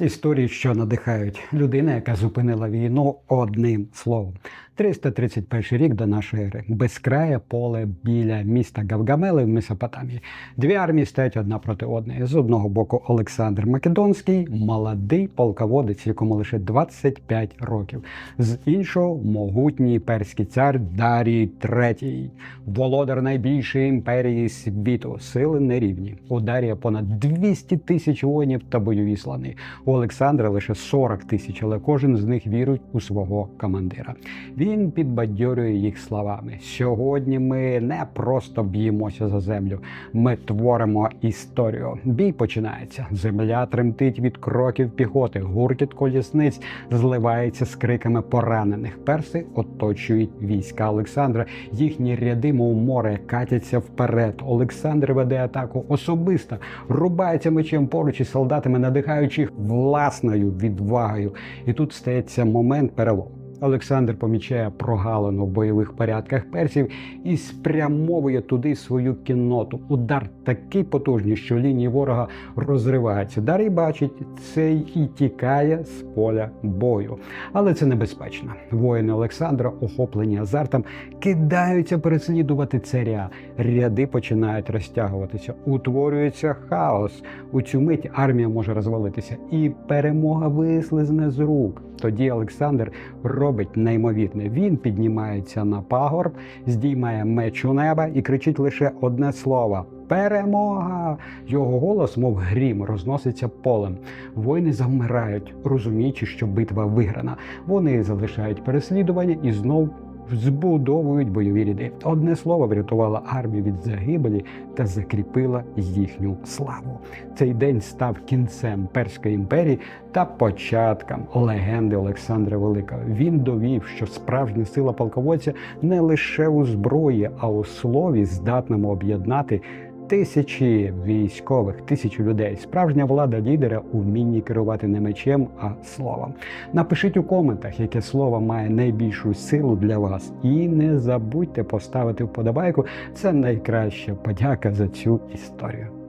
Історії, що надихають людина, яка зупинила війну одним словом. 331 рік до нашої ери. Безкрає поле біля міста Гавгамели в Месопотамії. Дві армії стоять одна проти одної. З одного боку Олександр Македонський, молодий полководець, якому лише 25 років. З іншого могутній перський цар Дарій III, володар найбільшої імперії світу. Сили нерівні. У Дарія понад 200 тисяч воїнів та бойові слони. У Олександра лише 40 тисяч, але кожен з них вірить у свого командира. Він підбадьорює їх словами: сьогодні ми не просто б'ємося за землю, ми творимо історію. Бій починається. Земля тремтить від кроків піхоти, гуркіт колісниць зливається з криками поранених. Перси оточують війська Олександра. Їхні ряди, мов море, катяться вперед. Олександр веде атаку особисто, рубається мечем поруч із солдатами, надихаючи їх власною відвагою. І тут стається момент перелому. Олександр помічає прогалину в бойових порядках персів і спрямовує туди свою кінноту. Удар такий потужний, що лінії ворога розриваються. Дарій бачить це і тікає з поля бою. Але це небезпечно. Воїни Олександра, охоплені азартом, кидаються переслідувати царя. Ряди починають розтягуватися. Утворюється хаос. У цю мить армія може розвалитися, і перемога вислизне з рук. Тоді Олександр робить неймовірне. Він піднімається на пагорб, здіймає меч у неба і кричить лише одне слово. Перемога! Його голос, мов грім, розноситься полем. Воїни завмирають, розуміючи, що битва виграна. Вони залишають переслідування і знов збудовують бойові ряди. Одне слово врятувало армію від загибелі та закріпила їхню славу. Цей день став кінцем Перської імперії та початком легенди Олександра Великого. Він довів, що справжня сила полководця не лише у зброї, а у слові здатному об'єднати. Тисячі військових, тисячі людей. Справжня влада лідера умінні керувати не мечем, а словом. Напишіть у коментах, яке слово має найбільшу силу для вас. І не забудьте поставити вподобайку. Це найкраща подяка за цю історію.